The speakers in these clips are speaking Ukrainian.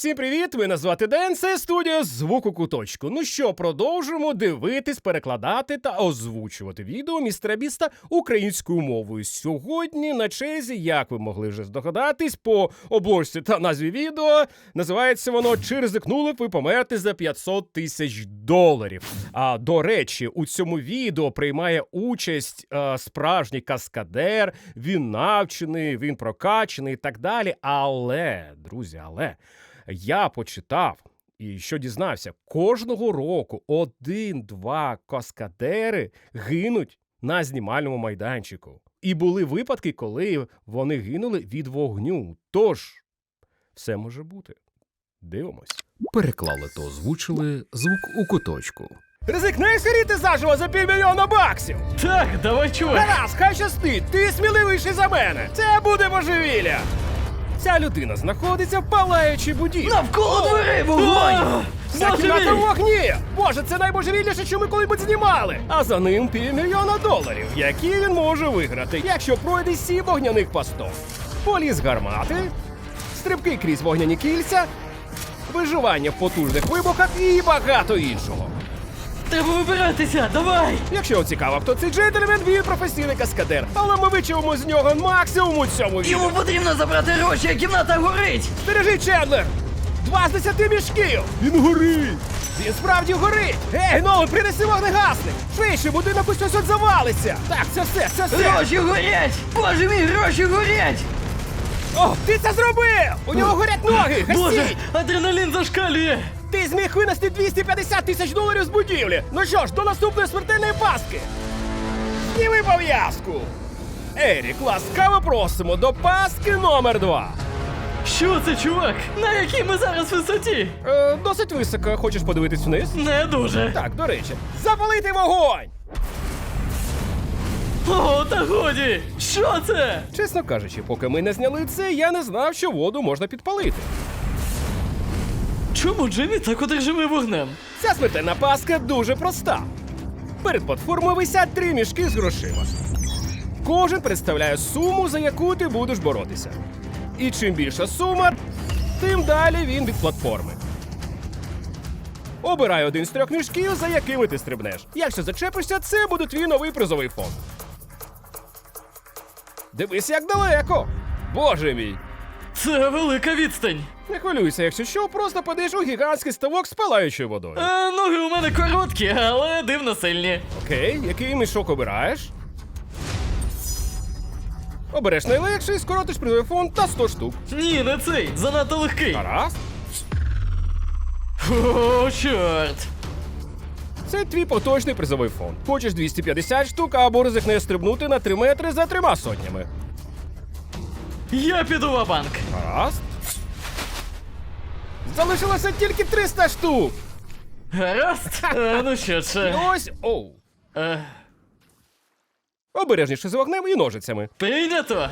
Всім привіт! Мене звати Ден, це студія звуку куточку. Ну що, продовжуємо дивитись, перекладати та озвучувати відео містера Біста українською мовою. Сьогодні на чезі, як ви могли вже здогадатись, по обложці та назві відео називається воно Чи ризикнули б ви померти за 500 тисяч доларів. А до речі, у цьому відео приймає участь е, справжній каскадер, він навчений, він прокачаний і так далі. Але, друзі, але я почитав. І що дізнався, кожного року один-два каскадери гинуть на знімальному майданчику. І були випадки, коли вони гинули від вогню. Тож, все може бути. Дивимось. Переклали та озвучили звук у куточку. Ризикнеш горіти заживо за півмільйона баксів! Так, давай, чувак. Гаразд, хай щастить, ти сміливіший за мене. Це буде божевілля. Ця людина знаходиться в палаючій будівлі. Навколо дверей вогонь! Вся кімната в вогні! Боже, це найбожевільніше, що ми коли-небудь знімали. А за ним півмільйона доларів, які він може виграти, якщо пройде сім вогняних пасток. Поліз гармати, стрибки крізь вогняні кільця, виживання в потужних вибухах і багато іншого. Треба вибиратися, давай! Якщо цікаво, хто цей джентльмен, він професійний каскадер. Але ми вичавимо з нього максимум у цьому відео. Йому потрібно забрати гроші, а кімната горить! Стережи, Чендлер! Два з десяти мішків! Він горить! Він справді горить! Ей, Нолан, принеси вогнегасник! Швидше, будинок ось ось от завалиться! Так, це все, це все! Гроші горять! Боже мій, гроші горять! О, ти це зробив! У нього горять ноги! Боже, Гасіть! адреналін зашкалює! Ти зміг винести 250 тисяч доларів з будівлі! Ну що ж, до наступної смертельної паски! Зніми пов'язку! Ерік, ласкаво просимо до паски номер два! Що це, чувак? На якій ми зараз висоті? Е, досить високо, хочеш подивитись вниз? Не дуже. Так, до речі, запалити вогонь! О, та годі! Що це? Чесно кажучи, поки ми не зняли це, я не знав, що воду можна підпалити. Чому Джиммі так одержимий вогнем? Ця смертельна паска дуже проста. Перед платформою висять три мішки з грошима. Кожен представляє суму, за яку ти будеш боротися. І чим більша сума, тим далі він від платформи. Обирай один з трьох мішків, за якими ти стрибнеш. Якщо зачепишся, це буде твій новий призовий фонд. Дивись, як далеко! Боже мій! Це велика відстань. Не хвилюйся, якщо що, просто падеш у гігантський ставок з палаючою водою. Е, ноги у мене короткі, але дивно сильні. Окей, який мішок обираєш? Обереш найлегший, скоротиш призовий фонд та 100 штук. Ні, не цей, занадто легкий. Гаразд. О, чорт. Це твій поточний призовий фонд. Хочеш 250 штук або ризикнеш стрибнути на 3 метри за трьома сотнями. Я піду в банк. Гаразд. Залишилося тільки 300 штук. Гаразд? Е, ну що І це? ось. Оу. Е, Обережніше з вогнем і ножицями. прийнято.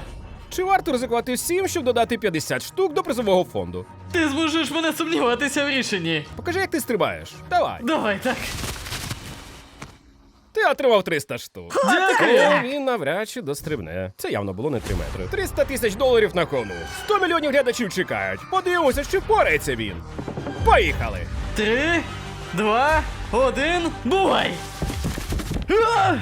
Чи варто ризикувати всім, щоб додати 50 штук до призового фонду? Ти зможеш мене сумніватися в рішенні. Покажи, як ти стрибаєш. Давай. Давай так. Ти отримав 300 штук. Дякую. він навряд чи дострибне. Це явно було не 3 метри. 300 тисяч доларів на кону. 100 мільйонів глядачів чекають. Подивимося, чи впорається він. Поїхали! Три, два, один, бувай! А!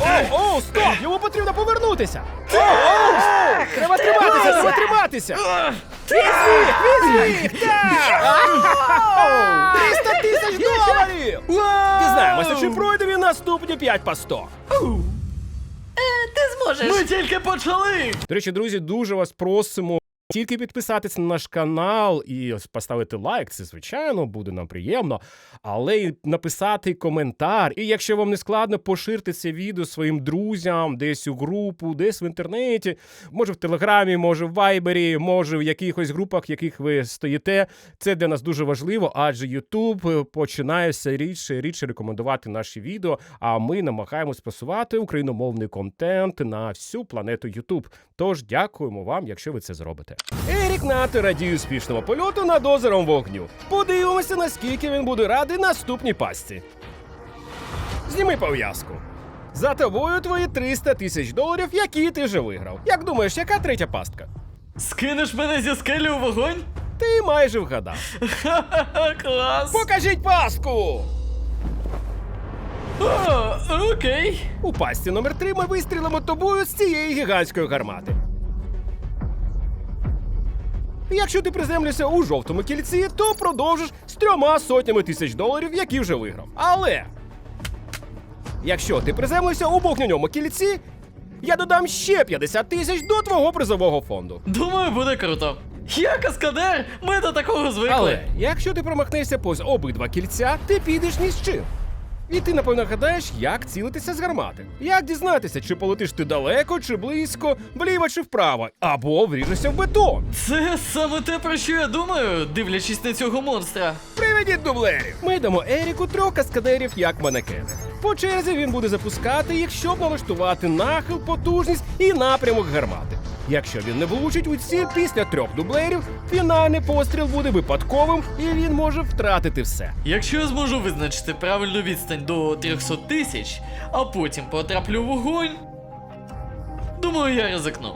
Оу, оу, стоп! Йому потрібно повернутися! Оу, оу! Треба триматися, треба триматися! Візьміх, візьміх! Так! Оу, 300 тисяч доларів! Дізнаємося, чи пройде він наступні 5 по 100. Ти зможеш! Ми тільки почали! До речі, друзі, дуже вас просимо. Тільки підписатися на наш канал і поставити лайк, це звичайно буде нам приємно. Але й написати коментар. І якщо вам не складно, поширте це відео своїм друзям, десь у групу, десь в інтернеті, може в Телеграмі, може в Вайбері, може в якихось групах, в яких ви стоїте. Це для нас дуже важливо, адже YouTube починає все рідше рідше рекомендувати наші відео. А ми намагаємось просувати україномовний контент на всю планету YouTube. Тож дякуємо вам, якщо ви це зробите. Ерік Нати радіє успішному польоту над озером вогню. Подивимося, наскільки він буде радий наступній пастці. Зніми пов'язку. За тобою твої 300 тисяч доларів, які ти вже виграв. Як думаєш, яка третя пастка? Скинеш мене зі скелі у вогонь? Ти майже вгадав. Клас! Покажіть паску! О, окей. У пасті номер 3 ми вистрілимо тобою з цієї гігантської гармати. Якщо ти приземлишся у жовтому кільці, то продовжиш з трьома сотнями тисяч доларів, які вже виграв. Але якщо ти приземлишся у вогняному кільці, я додам ще 50 тисяч до твого призового фонду. Думаю, буде круто. Я каскадер, ми до такого звикли. Але якщо ти промахнешся повз обидва кільця, ти підеш ні з чим. І ти, напевно, гадаєш, як цілитися з гармати. Як дізнатися, чи полетиш ти далеко, чи близько, вліво чи вправо, або вріжешся в бетон. Це саме те, про що я думаю, дивлячись на цього монстра. Приведіть дублерів! Ми дамо Еріку трьох каскадерів як манекени. По черзі він буде запускати їх, щоб налаштувати нахил, потужність і напрямок гармати. Якщо він не влучить у ці після трьох дублерів, фінальний постріл буде випадковим і він може втратити все. Якщо я зможу визначити правильну відстань до 300 тисяч, а потім потраплю в вогонь. Думаю, я ризикну.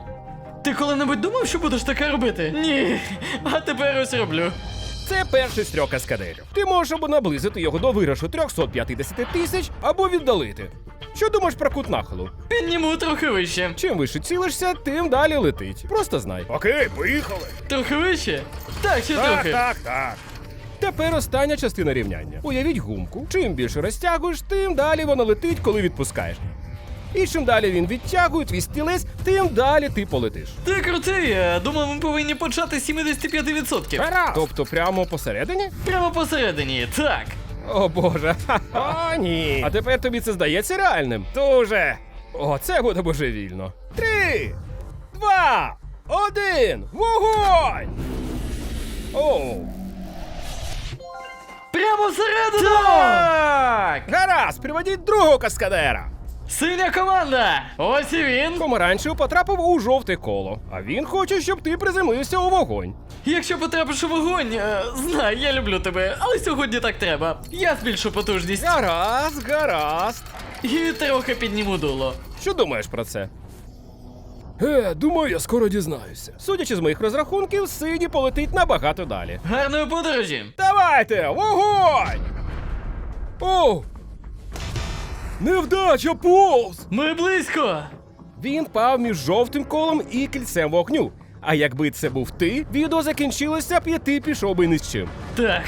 Ти коли-небудь думав, що будеш таке робити? Ні. А тепер ось роблю. Це перший з трьох каскадерів. Ти можеш або наблизити його до виграшу 350 тисяч, або віддалити. Що думаєш про кут нахилу? Підніму трохи вище. Чим вище цілишся, тим далі летить. Просто знай. Окей, поїхали. Трохи вище? Так, ще трохи. так, так. Тепер остання частина рівняння. Уявіть гумку. Чим більше розтягуєш, тим далі вона летить, коли відпускаєш. І чим далі він відтягує твій стілець, тим далі ти полетиш. Ти крутий, я думаю, ми повинні почати з 75%. Гаразд! Тобто прямо посередині? Прямо посередині, так. О боже. О, ні. А тепер тобі це здається реальним? Дуже. О, це буде божевільно. Три, два, один, вогонь! Оу. Прямо всередину! Так! Гаразд, приведіть другого каскадера. Синя команда! Ось і він. Помаранчев потрапив у жовте коло, а він хоче, щоб ти приземлився у вогонь. Якщо потрапиш у вогонь, е, знай, я люблю тебе, але сьогодні так треба. Я збільшу потужність Гаразд, гаразд. і трохи підніму дуло. Що думаєш про це? Е, думаю, я скоро дізнаюся. Судячи з моїх розрахунків, сині полетить набагато далі. Гарної подорожі! Давайте, вогонь! О! Невдача повз! Ми близько! Він пав між жовтим колом і кільцем вогню. А якби це був ти, відео закінчилося б і ти пішов би ні з чим. Так.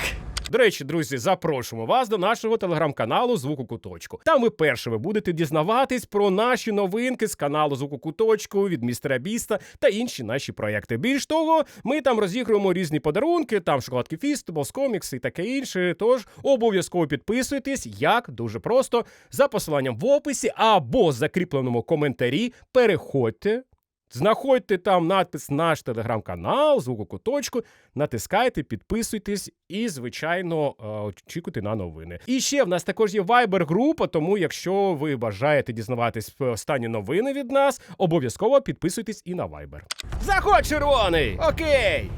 До речі, друзі, запрошуємо вас до нашого телеграм-каналу Звуку Куточку. Там ви першими будете дізнаватись про наші новинки з каналу Звуку Куточку від містера Біста та інші наші проекти. Більш того, ми там розігруємо різні подарунки, там шоколадки Фістеблс, комікси і таке інше. Тож обов'язково підписуйтесь, як дуже просто за посиланням в описі або закріпленому коментарі. Переходьте. Знаходьте там надпис наш телеграм-канал, звукокуточку, натискайте, підписуйтесь і, звичайно, е, очікуйте на новини. І ще в нас також є вайбер-група. тому якщо ви бажаєте дізнаватись останні новини від нас, обов'язково підписуйтесь і на вайбер. Заходь, червоний! Окей!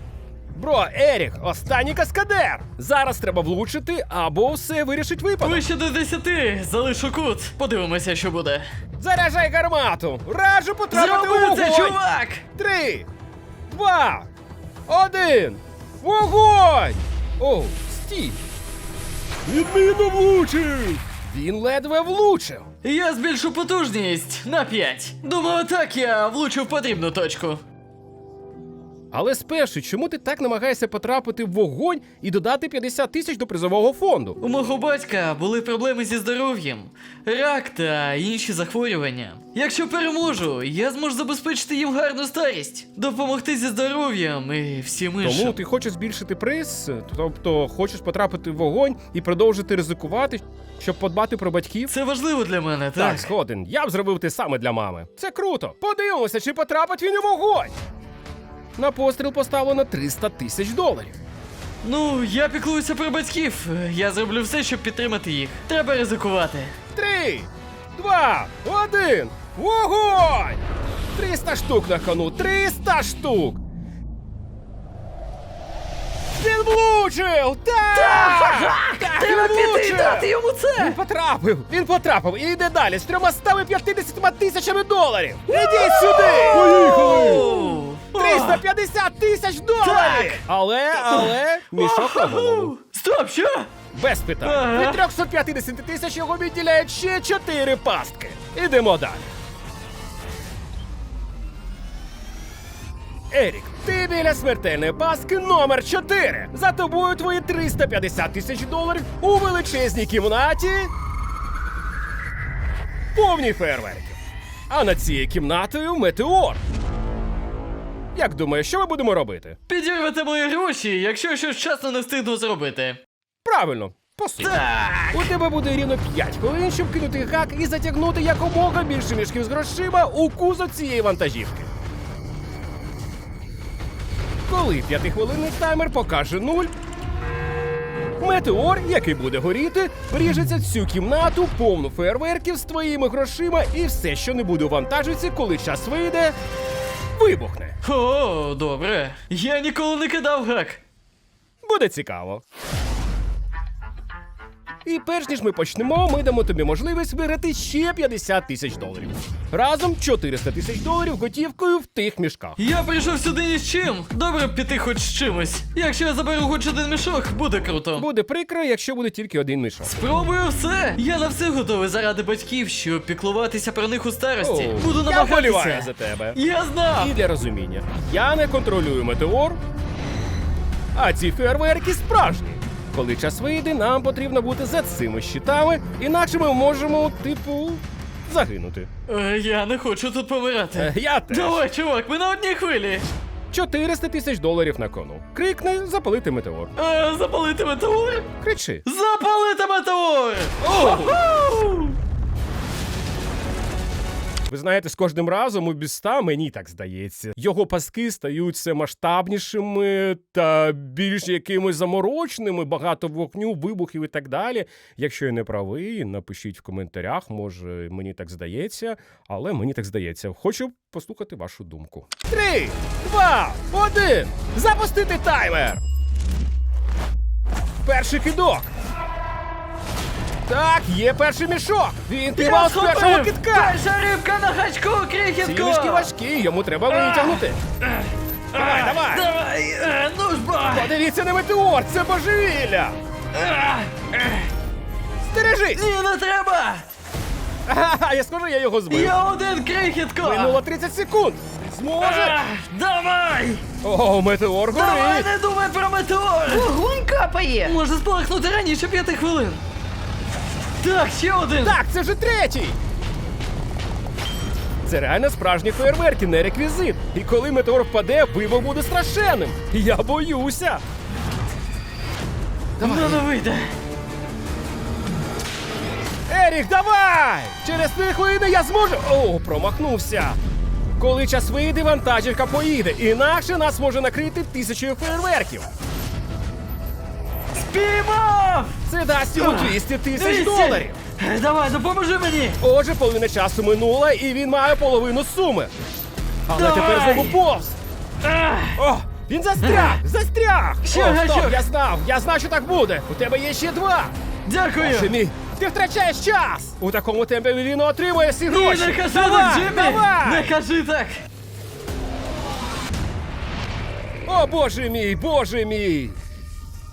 Бро, Ерік, останній каскадер! Зараз треба влучити, або все вирішить випадок. Вище до 10, залишу кут. Подивимося, що буде. Заряджай гармату! Раджу потрапити у Зроби вогонь! це, чувак! Три, два, один. Вогонь! О, стій! Відмінно влучив! Він ледве влучив. Я збільшу потужність на 5. Думаю, так я влучу в потрібну точку. Але спершу, чому ти так намагаєшся потрапити в вогонь і додати 50 тисяч до призового фонду? У мого батька були проблеми зі здоров'ям, рак та інші захворювання. Якщо переможу, я зможу забезпечити їм гарну старість, допомогти зі здоров'ям і всім іншим. Тому ти хочеш збільшити приз, тобто хочеш потрапити в вогонь і продовжити ризикувати, щоб подбати про батьків? Це важливо для мене, Так, так. згоден. Я б зробив те саме для мами. Це круто. Подивимося, чи потрапить він у вогонь. На постріл поставлено 300 тисяч доларів. Ну, я піклуюся про батьків. Я зроблю все, щоб підтримати їх. Треба ризикувати. Три, два, один. Вогонь! 300 штук на кону. 300 штук. Він влучив! Так! Так, він влучив! йому це! Він потрапив! Він потрапив і йде далі з 350 тисячами доларів! Ідіть сюди! Оу! 350 тисяч доларів! Так. Але, але, мішок на голову. Стоп, що? Без питань. Ага. Від 350 тисяч його відділяють ще 4 пастки. Ідемо далі. Ерік, ти біля смертельної пастки номер 4. За тобою твої 350 тисяч доларів у величезній кімнаті. Повній фейерверків. А над цією кімнатою метеор. Як думаєш, що ми будемо робити? Підірвете мої гроші, якщо щось вчасно не встигну зробити. Правильно, по суті. У тебе буде рівно 5 хвилин, щоб кинути гак і затягнути якомога більше мішків з грошима у кузов цієї вантажівки. Коли п'ятихвилинний таймер покаже нуль, метеор, який буде горіти, вріжеться цю кімнату повну фейерверків з твоїми грошима, і все, що не буде у вантажівці, коли час вийде, вибухне. О, добре. Я ніколи не кидав гак. Буде цікаво. І перш ніж ми почнемо, ми дамо тобі можливість виграти ще 50 тисяч доларів. Разом 400 тисяч доларів готівкою в тих мішках. Я прийшов сюди ні з чим. Добре б піти хоч з чимось. Якщо я заберу хоч один мішок, буде круто. Буде прикро, якщо буде тільки один мішок. Спробую все. Я на все готовий заради батьків, щоб піклуватися про них у старості. Оу, Буду я намагатися. за тебе. Я знав. І для розуміння, я не контролюю метеор, а ці фейерверки справжні. Коли час вийде, нам потрібно бути за цими щитами, іначе ми можемо, типу, загинути. Е, Я не хочу тут помирати. Е, Я теж. Давай, чувак, ми на одній хвилі. 400 тисяч доларів на кону. Крикни запалити метеор. Е, запалити метеор? Кричи. Запалити метеор! Уху! Ви знаєте, з кожним разом у біста, мені так здається, його паски стають все масштабнішими та більш якимось замороченими, багато вогню, вибухів і так далі. Якщо я не правий, напишіть в коментарях, може мені так здається, але мені так здається. Хочу послухати вашу думку. Три, два, один! Запустити таймер! Перший кидок. Так, є перший мішок. Він піймав з першого кидка. Перша рибка на гачку, Ці крихітко! мішки важкі, йому треба витягнути. Давай, давай! Давай, е, ну ж ба! Подивіться на метеор, це божевілля! Стережись! Ні, не треба! Ага, я скажу, я його збив. Я один крихітко! Минуло 30 секунд. Зможе? Давай! О, метеор Давай, горить! не думай про метеор! Вогонь капає! Може спалахнути раніше п'яти хвилин. Так, ще один! Так, це вже третій! Це реально справжні фейерверки, не реквізит. І коли метеор впаде, вибух буде страшенним. Я боюся. Ну не вийде. Ерік, давай! Через три хвилини я зможу. О, промахнувся. Коли час вийде, вантажівка поїде, інакше нас може накрити тисячою фейерверків. Спіймав! Це дасть йому 200 тисяч доларів. Е, Давай, допоможи мені! Отже, половина часу минула, і він має половину суми. Але Давай. тепер знову повз. О, він застряг! Застряг! Ще О, стоп, я знав, я знав, що так буде. У тебе є ще два. Дякую! Боже мій, ти втрачаєш час! У такому темпі він отримує всі Ні, гроші. не кажи давай, так, давай! Не кажи так! О, боже мій, боже мій!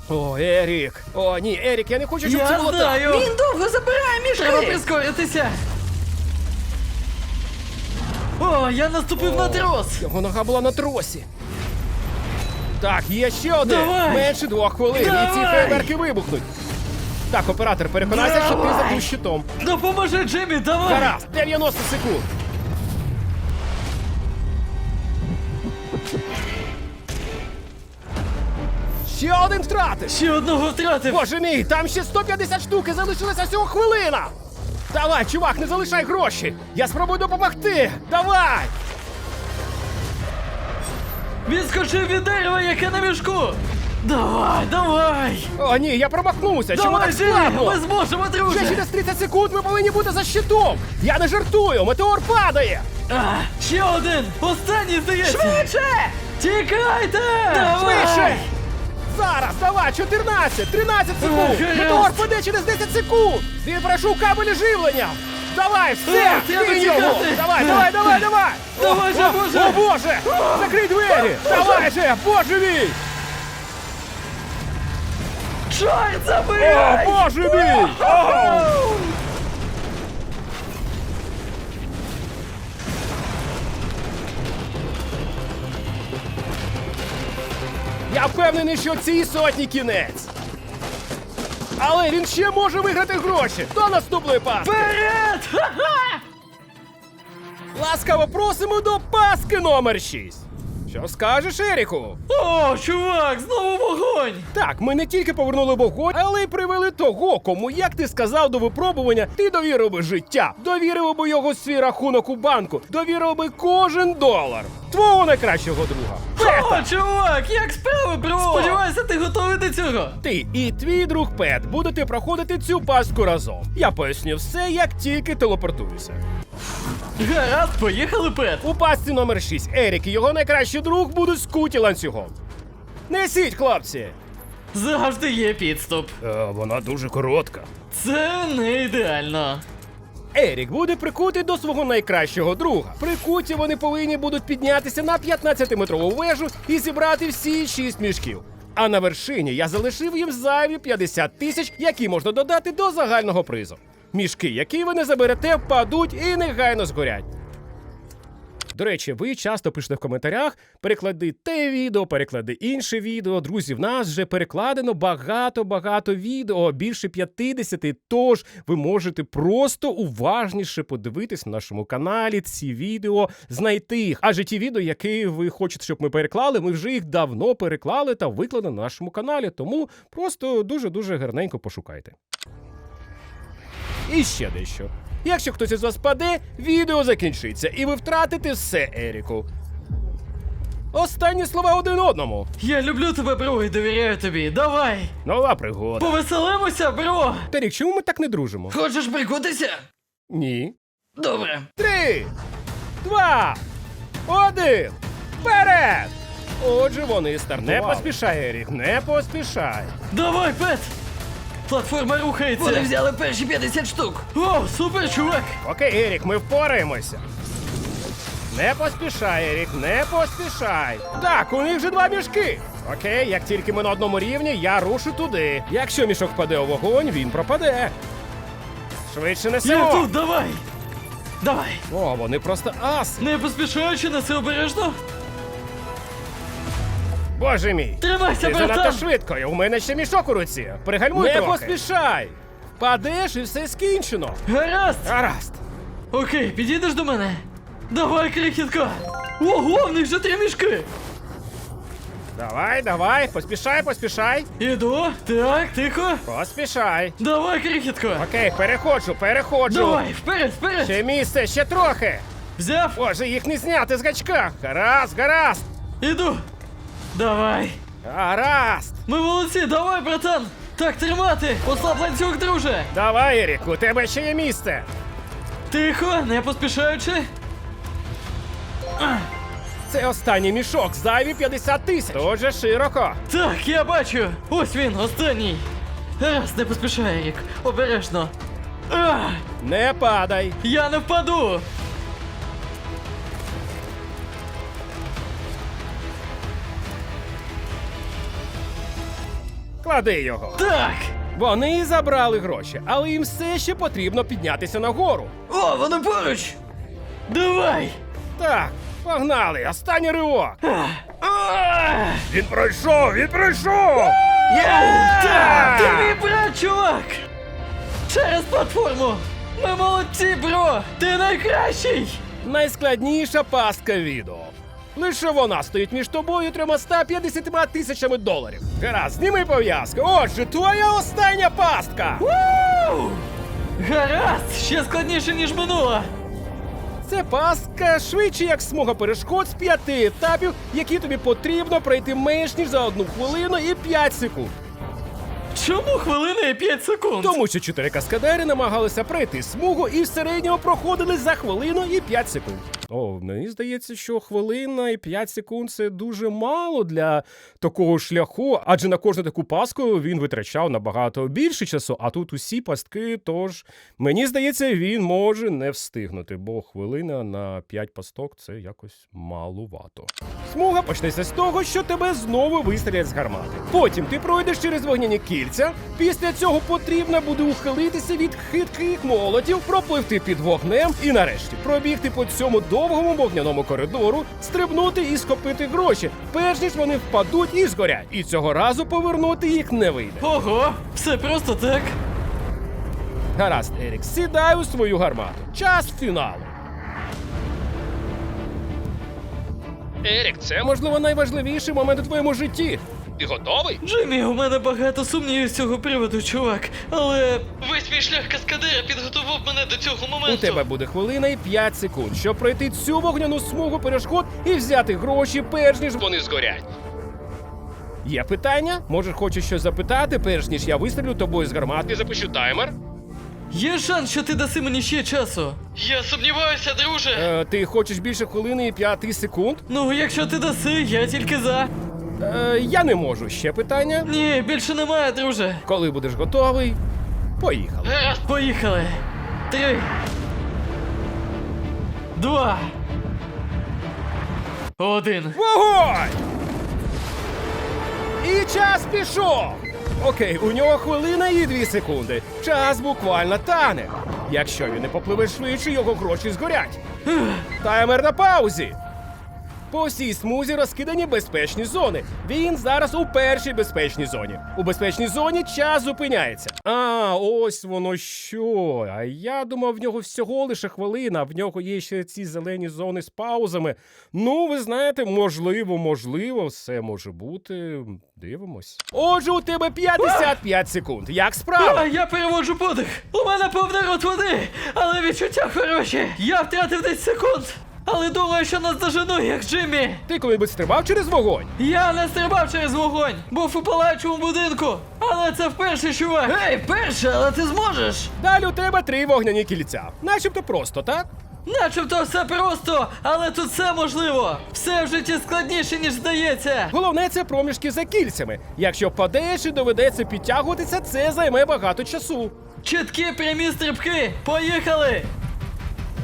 О, Ерік! О, ні, Ерік, я не хочу, щоб це Я було так. знаю! Він довго забирає Треба прискоритися! О, я наступив на трос! Його нога була на тросі. Так, є ще один. Давай! Менше двох хвилин, і ці Давай! фейерверки вибухнуть. Так, оператор, переконайся, що ти Давай! забув щитом. Допоможи, Джиммі, давай! Гаразд, 90 секунд. Ще один втратив. Ще одного втратив! Боже мій, там ще 150 штук і залишилася всього хвилина. Давай, чувак, не залишай гроші. Я спробую допомогти. Давай! Відскочив від дерева, яке на мішку! Давай, давай! О, ні, я промахнувся. Чому давай, так Джиммі! складно? Ми зможемо, друже! Ще через 30 секунд ми повинні бути за щитом. Я не жартую, метеор падає. А, ще один! Останній здається! Швидше! Тікайте! Давай! Швидше! Зараз, давай, 14, 13 секунд! Метеор паде через 10 секунд! Він пройшов кабелі живлення! Давай, все! Кинь його! Давай, давай, давай, давай! Давай же, Боже! О, Боже! Закрий двері! Давай же! Боже мій! Чорт О, забирай! Боже мій! О! Я впевнений, що цій сотні кінець. Але він ще може виграти гроші до наступної паски. Вперед! Ха-ха! Ласкаво просимо до паски номер 6. Що скажеш, Еріку? О, чувак, знову вогонь! Так, ми не тільки повернули вогонь, але й привели того, кому, як ти сказав до випробування, ти довірив би життя, довірив би його свій рахунок у банку, довірив би кожен долар. Твого найкращого друга. Пета! О, чувак, як справи, бро? Сподіваюся, ти готовий до цього. Ти і твій друг Пет будете проходити цю паску разом. Я поясню все, як тільки телепортуюся. Гаразд, поїхали, Пет. У пастці номер 6 Ерік і його найкращий друг будуть скуті ланцюгом. Несіть, хлопці! Завжди є підступ. Е, вона дуже коротка. Це не ідеально. Ерік буде прикутий до свого найкращого друга. Прикуті вони повинні будуть піднятися на 15-метрову вежу і зібрати всі шість мішків. А на вершині я залишив їм зайві 50 тисяч, які можна додати до загального призу. Мішки, які ви не заберете, впадуть і негайно згорять. До речі, ви часто пишете в коментарях: переклади те відео, переклади інше відео. Друзі, в нас вже перекладено багато-багато відео, більше 50, Тож ви можете просто уважніше подивитись на нашому каналі ці відео, знайти їх. Адже ті відео, які ви хочете, щоб ми переклали, ми вже їх давно переклали та виклали на нашому каналі. Тому просто дуже-дуже гарненько пошукайте. І ще дещо. Якщо хтось із вас паде, відео закінчиться, і ви втратите все, Еріку. Останні слова один одному. Я люблю тебе, бро, і довіряю тобі. Давай! Нова пригода. Повеселимося, бро! Тарік, чому ми так не дружимо? Хочеш прикутися? Ні. Добре. Три, два, один. Вперед! Отже, вони стартували. Не поспішай, Ерік, не поспішай. Давай, Пет! Платформа рухається. Вони взяли перші 50 штук. О, супер, чувак! Окей, Ерік, ми впораємося. Не поспішай, Ерік, не поспішай. Так, у них вже два мішки. Окей, як тільки ми на одному рівні, я рушу туди. Якщо мішок впаде у вогонь, він пропаде. Швидше Я несемо. тут, давай! Давай! О, вони просто ас. Не поспішаючи на це обережно. Боже мій. Тримайся, Ти занадто братан! швидко, у мене ще мішок у руці. Пригальмуй Не трохи. поспішай. Падеш і все скінчено. Гаразд! Гаразд. Окей, підійдеш до мене? Давай, крихітка! Ого, в них вже три мішки! Давай, давай, поспішай, поспішай. Іду, так, тихо. Поспішай. Давай, крихітко. Окей, переходжу, переходжу. Давай, вперед, вперед. Ще місце, ще трохи. Взяв, Боже, їх не зняти з гачка. Гаразд, гаразд. іду. Давай. Гаразд. Ми молодці, давай, братан. Так тримати. Ослаб ланцюг, друже. Давай, Ерік, у тебе ще є місце. Тихо, не поспішаючи. Це останній мішок, зайві 50 тисяч. Дуже широко. Так, я бачу. Ось він, останній. Раз, не поспішай, Рік. Обережно. А, Не падай. я не впаду. Клади його. Так. Вони забрали гроші, але їм все ще потрібно піднятися нагору. О, вони поруч! Давай. Так, погнали, останній ривок. Він пройшов, він пройшов! Так, ти мій брат, чувак! Через платформу! Ми молодці, бро! Ти найкращий! Найскладніша пастка відео. Лише вона стоїть між тобою і 350 тисячами доларів. Гаразд, зніми пов'язку. Отже, твоя остання пастка. Уу! Гаразд! Ще складніше, ніж минула! Це пастка швидше як смуга перешкод з п'яти етапів, які тобі потрібно пройти менш ніж за одну хвилину і 5 секунд. Чому хвилина і 5 секунд? Тому що чотири каскадери намагалися пройти смугу і в середньому проходили за хвилину і 5 секунд. О, мені здається, що хвилина і 5 секунд це дуже мало для такого шляху, адже на кожну таку паску він витрачав набагато більше часу, а тут усі пастки. Тож мені здається, він може не встигнути, бо хвилина на 5 пасток це якось малувато. Смуга почнеться з того, що тебе знову вистрілять з гармати. Потім ти пройдеш через вогняні кільця. Після цього потрібно буде ухилитися від хитких молотів, пропливти під вогнем і нарешті пробігти по цьому довгому вогняному коридору, стрибнути і скопити гроші, перш ніж вони впадуть і згорять. І цього разу повернути їх не вийде. Ого, все просто так. Гаразд, Ерік, сідай у свою гармату. Час фіналу. Ерік, це можливо найважливіший момент у твоєму житті. Ти готовий? Джиммі, у мене багато сумнівів з цього приводу, чувак. Але весь мій шлях каскадера підготував мене до цього моменту. У тебе буде хвилина і 5 секунд, щоб пройти цю вогняну смугу перешкод і взяти гроші, перш ніж вони згорять. Є питання? Може, хочеш щось запитати, перш ніж я вистрілю тобою з гармати, запишу таймер. Є шанс, що ти даси мені ще часу. Я сумніваюся, друже. Е, ти хочеш більше хвилини і 5 секунд? Ну, якщо ти даси, я тільки за. Е, я не можу. Ще питання. Ні, більше немає, друже. Коли будеш готовий, поїхали. Гаразд, поїхали. Три. Два. Один. Вогонь! І час пішов! Окей, у нього хвилина і дві секунди. Час буквально тане. Якщо він не попливе швидше, його гроші згорять. Таймер на паузі. По всій смузі розкидані безпечні зони. Він зараз у першій безпечній зоні. У безпечній зоні час зупиняється. А, ось воно що. А я думав, в нього всього лише хвилина, в нього є ще ці зелені зони з паузами. Ну, ви знаєте, можливо, можливо, все може бути. Дивимось. Отже, у тебе 55 секунд. Як справа? Я переводжу подих. У мене повний рот води, але відчуття хороші. Я втратив 10 секунд. Але думаю, що нас дожену, як Джиммі. Ти коли-небудь стрибав через вогонь? Я не стрибав через вогонь, був у палаючому будинку. Але це вперше, чувак. Ей, перше, але ти зможеш! Далі у тебе три вогняні кільця. Начебто просто, так? Начебто все просто, але тут все можливо. Все в житті складніше, ніж здається. Головне це проміжки за кільцями. Якщо впадеш і доведеться підтягуватися, це займе багато часу. Чіткі прямі стрибки. Поїхали!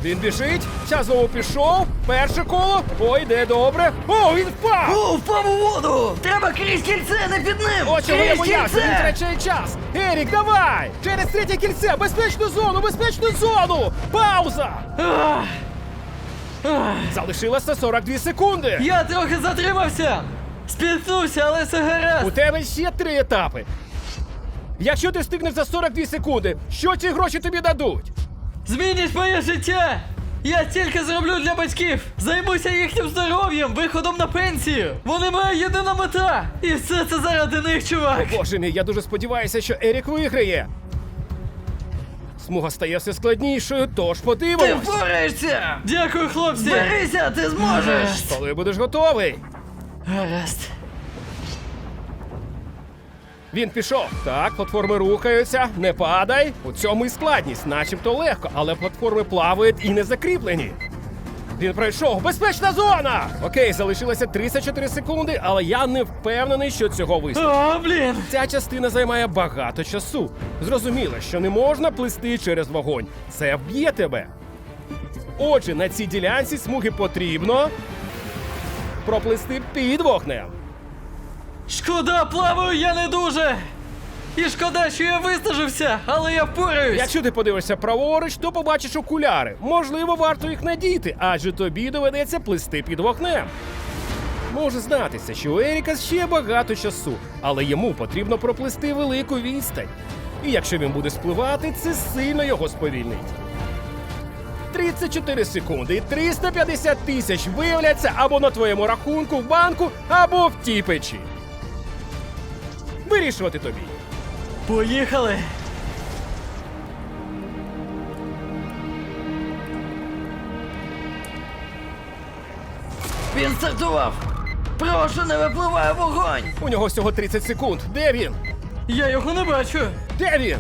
Він біжить, час знову пішов. Перше коло. Ой, де добре. О, він впав! О, впав у воду! Треба крізь кільце, не під ним! О, чого я боявся, він втрачає час. Ерік, давай! Через третє кільце, безпечну зону, безпечну зону! Пауза! Ах, ах. Залишилося 42 секунди. Я трохи затримався. Спіткнувся, але все У тебе ще три етапи. Якщо ти встигнеш за 42 секунди, що ці гроші тобі дадуть? Змініть моє життя. Я стільки зроблю для батьків. Займуся їхнім здоров'ям, виходом на пенсію. Вони моя єдина мета. І все це заради них, чувак. Боже мій, я дуже сподіваюся, що Ерік виграє. Смуга стає все складнішою, тож Ти подивимось. впораєшся! Дякую, хлопці. Берися, ти зможеш! Коли будеш готовий. Гаразд. Він пішов. Так, платформи рухаються, не падай. У цьому і складність, начебто легко, але платформи плавають і не закріплені. Він пройшов. Безпечна зона! Окей, залишилося 34 секунди, але я не впевнений, що цього вистачить. О, блін. Ця частина займає багато часу. Зрозуміло, що не можна плисти через вогонь. Це вб'є тебе. Отже, на цій ділянці смуги потрібно проплисти під вогнем. Шкода, плаваю я не дуже. І шкода, що я вистажився, але я впораюсь. Якщо ти подивишся праворуч, то побачиш окуляри. Можливо, варто їх надіти, адже тобі доведеться плисти під вогнем. Може знатися, що у Еріка ще багато часу, але йому потрібно проплисти велику відстань. І якщо він буде спливати, це сильно його сповільнить. 34 секунди і 350 тисяч виявляться або на твоєму рахунку в банку, або в тій печі. Вирішувати тобі. Поїхали. Він стартував! Прошу, не випливай вогонь! У нього всього 30 секунд. Де він? Я його не бачу. Де він?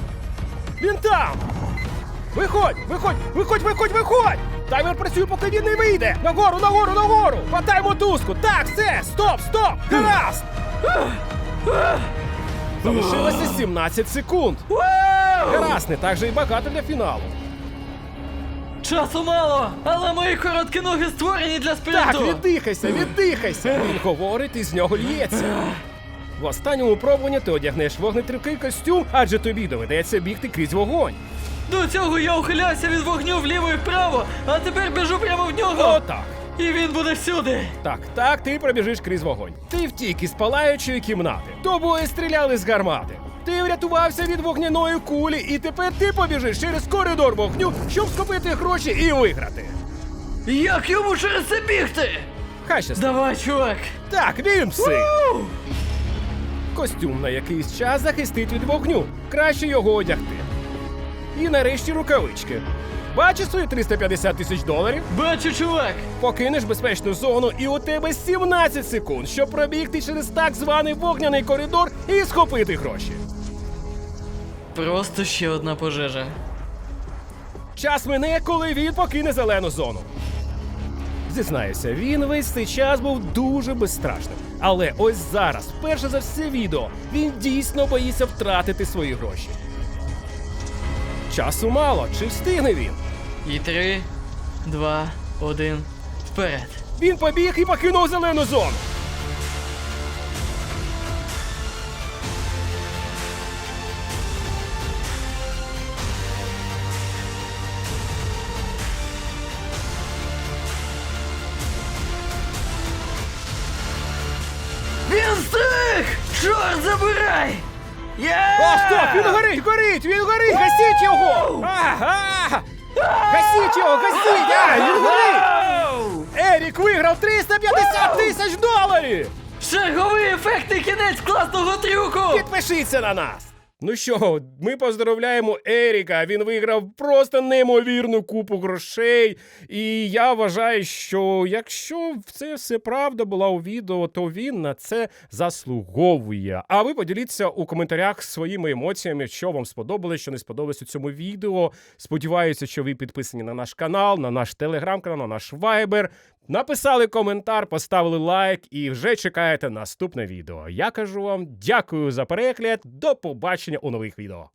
Він там! Виходь! Виходь! Виходь, виходь, виходь! Таймер працює, поки він не вийде. Нагору, нагору, нагору. Потай мотузку. Так, все, стоп, стоп. Гаразд. Залишилося 17 секунд. Гаразд, не так же і багато для фіналу. Часу мало, але мої короткі ноги створені для спринту. Так, віддихайся, віддихайся. Він говорить, і з нього лється. В останньому пробуванні ти одягнеш вогнетривкий костюм, адже тобі доведеться бігти крізь вогонь. До цього я ухилявся від вогню вліво і вправо, а тепер біжу прямо в нього. Отак. І він буде всюди. Так, так, ти пробіжиш крізь вогонь. Ти втік із палаючої кімнати. Тобою стріляли з гармати. Ти врятувався від вогняної кулі, і тепер ти побіжиш через коридор вогню, щоб схопити гроші і виграти. Як йому через це бігти? Хай щастить. Давай, чувак. Так, він пси. Костюм на якийсь час захистить від вогню. Краще його одягти. І нарешті рукавички. Бачиш свої 350 тисяч доларів? Бачу, чувак. Покинеш безпечну зону, і у тебе 17 секунд, щоб пробігти через так званий вогняний коридор і схопити гроші. Просто ще одна пожежа. Час мине, коли він покине зелену зону. Зізнаюся, він весь цей час був дуже безстрашним. Але ось зараз, вперше за все відео, він дійсно боїться втратити свої гроші. Часу мало, чи встигне він? І три, два, один. Вперед. Він побіг і покинув зелену зону. Він встиг! Чорт забирай! Є! О, стоп! Він горить, горить! Він горить! Гасіть його! Ага! Гасіть його, гасіть! А, він горить! Ерік виграв 350 тисяч доларів! Шергові ефекти кінець класного трюку! Підпишіться на нас! Ну що, ми поздравляємо Еріка. Він виграв просто неймовірну купу грошей. І я вважаю, що якщо це все правда була у відео, то він на це заслуговує. А ви поділіться у коментарях своїми емоціями, що вам сподобалось, що не сподобалось у цьому відео. Сподіваюся, що ви підписані на наш канал, на наш телеграм-канал, на наш вайбер. Написали коментар, поставили лайк і вже чекаєте наступне відео. Я кажу вам дякую за перегляд. До побачення у нових відео.